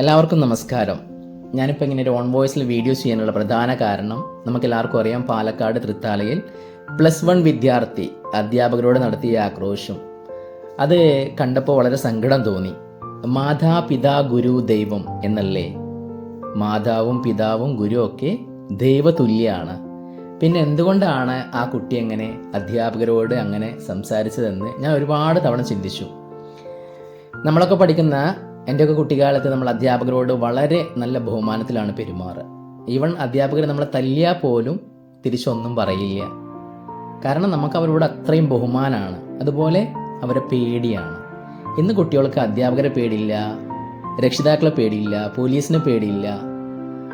എല്ലാവർക്കും നമസ്കാരം. ഞാനിപ്പോൾ ഇങ്ങനെ ഒരു ഓൺ വോയിസിൽ വീഡിയോ ചെയ്യാനുള്ള പ്രധാന കാരണം നമുക്ക് എല്ലാവർക്കും അറിയാം പാലക്കാട് തൃത്താലയിൽ പ്ലസ് വൺ വിദ്യാർത്ഥി അധ്യാപകരോട് നടത്തിയ ആക്രോശം. അത് കണ്ടപ്പോൾ വളരെ സങ്കടം തോന്നി. മാതാ പിതാ ഗുരു ദൈവം എന്നല്ലേ? മാതാവും പിതാവും ഗുരു ഒക്കെ ദൈവതുല്യാണ്. പിന്നെ എന്തുകൊണ്ടാണ് ആ കുട്ടി എങ്ങനെ അധ്യാപകരോട് അങ്ങനെ സംസാരിച്ചതെന്ന് ഞാൻ ഒരുപാട് തവണ ചിന്തിച്ചു. നമ്മളൊക്കെ പഠിക്കുന്ന എന്റെയൊക്കെ കുട്ടിക്കാലത്ത് നമ്മൾ അധ്യാപകരോട് വളരെ നല്ല ബഹുമാനത്തിലാണ് പെരുമാറുക. ഈവൺ അധ്യാപകർ നമ്മളെ തല്ലിയാൽ പോലും തിരിച്ചൊന്നും പറയില്ല. കാരണം നമുക്ക് അവരോട് അത്രയും ബഹുമാനമാണ് അതുപോലെ അവരെ പേടിയാണ്. ഇന്ന് കുട്ടികൾക്ക് അധ്യാപകരെ പേടിയില്ല രക്ഷിതാക്കളെ പേടിയില്ല പോലീസിനെ പേടിയില്ല.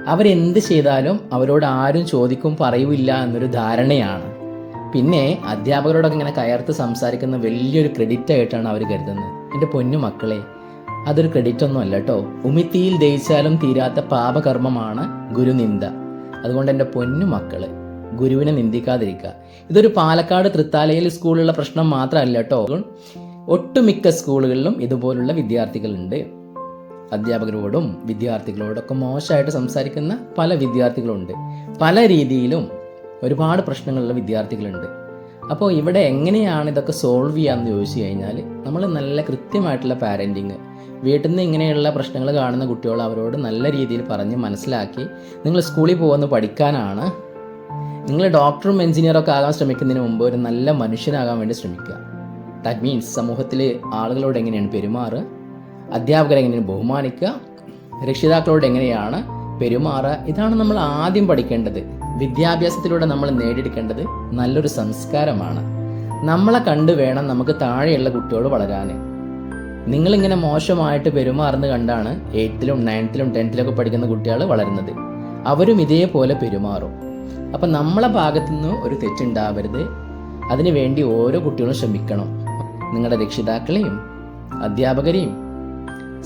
അവരെന്ത് ചെയ്താലും അവരോട് ആരും ചോദിക്കും പറയൂല്ല എന്നൊരു ധാരണയാണ്. പിന്നെ അധ്യാപകരോടൊക്കെ ഇങ്ങനെ കയർത്ത് സംസാരിക്കുന്ന വലിയൊരു ക്രെഡിറ്റ് ആയിട്ടാണ് അവർ കരുതുന്നത്. എന്റെ പൊന്നു മക്കളെ അതൊരു ക്രെഡിറ്റ് ഒന്നും അല്ല കേട്ടോ ഉമിത്തിയിൽ ദയിച്ചാലും തീരാത്ത പാപകർമ്മമാണ് ഗുരുനിന്ദ. അതുകൊണ്ട് എന്റെ പൊന്നു മക്കൾ ഗുരുവിനെ നിന്ദിക്കാതിരിക്കുക ഇതൊരു പാലക്കാട് തൃത്താലയിൽ സ്കൂളിലുള്ള പ്രശ്നം മാത്രമല്ല കേട്ടോ ഒട്ടുമിക്ക സ്കൂളുകളിലും ഇതുപോലുള്ള വിദ്യാർത്ഥികളുണ്ട്. അധ്യാപകരോടും വിദ്യാർത്ഥികളോടൊക്കെ മോശമായിട്ട് സംസാരിക്കുന്ന പല വിദ്യാർത്ഥികളുണ്ട്. പല രീതിയിലും ഒരുപാട് പ്രശ്നങ്ങളുള്ള വിദ്യാർത്ഥികളുണ്ട്. അപ്പോൾ ഇവിടെ എങ്ങനെയാണ് ഇതൊക്കെ സോൾവ് ചെയ്യാമെന്ന് ചോദിച്ചു കഴിഞ്ഞാൽ നമ്മൾ നല്ല കൃത്യമായിട്ടുള്ള പാരന്റിങ് വീട്ടിൽ നിന്ന് ഇങ്ങനെയുള്ള പ്രശ്നങ്ങൾ കാണുന്ന കുട്ടികൾ അവരോട് നല്ല രീതിയിൽ പറഞ്ഞ് മനസ്സിലാക്കി നിങ്ങൾ സ്കൂളിൽ പോകുന്ന പഠിക്കാനാണ്. നിങ്ങൾ ഡോക്ടറും എഞ്ചിനീയറൊക്കെ ആകാൻ ശ്രമിക്കുന്നതിന് മുമ്പ് ഒരു നല്ല മനുഷ്യനാകാൻ വേണ്ടി ശ്രമിക്കുക. ദാറ്റ് മീൻസ് സമൂഹത്തിൽ ആളുകളോട് എങ്ങനെയാണ് പെരുമാറുക അധ്യാപകരെ എങ്ങനെയാണ് ബഹുമാനിക്കുക? രക്ഷിതാക്കളോട് എങ്ങനെയാണ് പെരുമാറുക? ഇതാണ് നമ്മൾ ആദ്യം പഠിക്കേണ്ടത്. വിദ്യാഭ്യാസത്തിലൂടെ നമ്മൾ നേടിയെടുക്കേണ്ടത് നല്ലൊരു സംസ്കാരമാണ്. നമ്മളെ കണ്ട് വേണം നമുക്ക് താഴെയുള്ള കുട്ടികൾ വളരാൻ. നിങ്ങളിങ്ങനെ മോശമായിട്ട് പെരുമാറുന്നത് കണ്ടാണ് എയ്ത്തിലും നയൻത്തിലും ടെൻത്തിലൊക്കെ പഠിക്കുന്ന കുട്ടികൾ വളരുന്നത്. അവരും ഇതേപോലെ പെരുമാറും. അപ്പം നമ്മളെ ഭാഗത്തു നിന്ന് ഒരു തെറ്റുണ്ടാവരുത്. അതിനു വേണ്ടി ഓരോ കുട്ടികളും ശ്രമിക്കണം. നിങ്ങളുടെ രക്ഷിതാക്കളെയും അധ്യാപകരെയും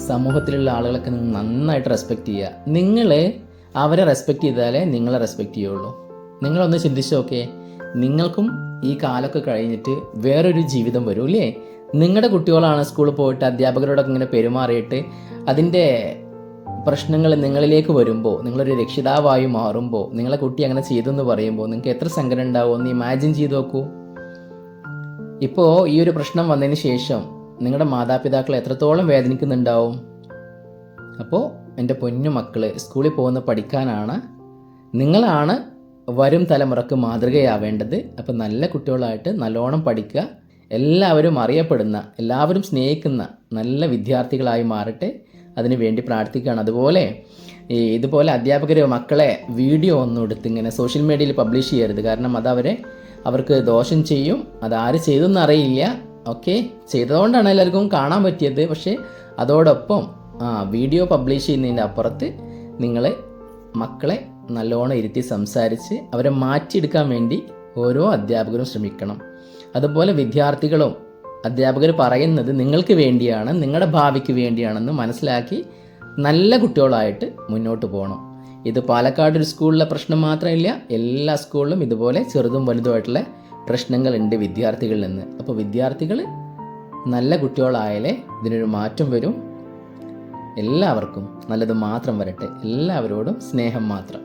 സമൂഹത്തിലുള്ള ആളുകളൊക്കെ നിങ്ങൾ നന്നായിട്ട് റെസ്പെക്റ്റ് ചെയ്യുക. നിങ്ങൾ അവരെ റെസ്പെക്റ്റ് ചെയ്താലേ നിങ്ങളെ റെസ്പെക്റ്റ് ചെയ്യുള്ളൂ. നിങ്ങളൊന്ന് ചിന്തിച്ചു നോക്കേ നിങ്ങൾക്കും ഈ കാലമൊക്കെ കഴിഞ്ഞിട്ട് വേറൊരു ജീവിതം വരും അല്ലേ? നിങ്ങളുടെ കുട്ടികളാണ് സ്കൂളിൽ പോയിട്ട് അധ്യാപകരോടൊക്കെ ഇങ്ങനെ പെരുമാറിയിട്ട് അതിന്റെ പ്രശ്നങ്ങൾ നിങ്ങളിലേക്ക് വരുമ്പോൾ നിങ്ങളൊരു രക്ഷിതാവായി മാറുമ്പോൾ നിങ്ങളെ കുട്ടി അങ്ങനെ ചെയ്തു എന്ന് പറയുമ്പോൾ നിങ്ങൾക്ക് എത്ര സങ്കടം ഉണ്ടാവും? ഒന്ന് ഇമാജിൻ ചെയ്ത് നോക്കൂ. ഇപ്പോൾ ഈ ഒരു പ്രശ്നം വന്നതിന് ശേഷം നിങ്ങളുടെ മാതാപിതാക്കൾ എത്രത്തോളം വേദനിക്കുന്നുണ്ടാവും? അപ്പോൾ എന്റെ പൊന്നു മക്കൾ സ്കൂളിൽ പോകുന്ന പഠിക്കാനാണ് നിങ്ങളാണ് വരും തലമുറയ്ക്ക് മാതൃകയാവേണ്ടത്. അപ്പോൾ നല്ല കുട്ടികളായിട്ട് നല്ലോണം പഠിക്കുക. എല്ലാവരും അറിയപ്പെടുന്ന എല്ലാവരും സ്നേഹിക്കുന്ന നല്ല വിദ്യാർത്ഥികളായി മാറട്ടെ. അതിനു വേണ്ടി പ്രാർത്ഥിക്കുകയാണ്. അതുപോലെ ഇതുപോലെ അധ്യാപകർ മക്കളെ വീഡിയോ ഒന്നും എടുത്ത് ഇങ്ങനെ സോഷ്യൽ മീഡിയയിൽ പബ്ലിഷ് ചെയ്യരുത്. കാരണം അതവരെ അവർക്ക് ദോഷം ചെയ്യും. അതാര് ചെയ്തെന്ന് അറിയില്ല ഓക്കെ? ചെയ്തതുകൊണ്ടാണ് എല്ലാവർക്കും കാണാൻ പറ്റിയത്. പക്ഷേ അതോടൊപ്പം ആ വീഡിയോ പബ്ലിഷ് ചെയ്യുന്നതിന്റെ അപ്പുറത്ത് നിങ്ങൾ മക്കളെ നല്ലോണം ഇരുത്തി സംസാരിച്ച് അവരെ മാറ്റിയെടുക്കാൻ വേണ്ടി ഓരോ അധ്യാപകരും ശ്രമിക്കണം. അതുപോലെ വിദ്യാർത്ഥികളും അധ്യാപകർ പറയുന്നത് നിങ്ങൾക്ക് വേണ്ടിയാണ് നിങ്ങളുടെ ഭാവിക്ക് വേണ്ടിയാണെന്ന് മനസ്സിലാക്കി നല്ല കുട്ടികളായിട്ട് മുന്നോട്ട് പോകണം. ഇത് പാലക്കാട് ഒരു സ്കൂളിലെ പ്രശ്നം മാത്രമില്ല എല്ലാ സ്കൂളിലും ഇതുപോലെ ചെറുതും വലുതുമായിട്ടുള്ള പ്രശ്നങ്ങളുണ്ട് വിദ്യാർത്ഥികളിൽ നിന്ന്. അപ്പോൾ വിദ്യാർത്ഥികൾ നല്ല കുട്ടികളായാലേ ഇതിനൊരു മാറ്റം വരും. എല്ലാവർക്കും നല്ലത് മാത്രം വരട്ടെ. എല്ലാവരോടും സ്നേഹം മാത്രം.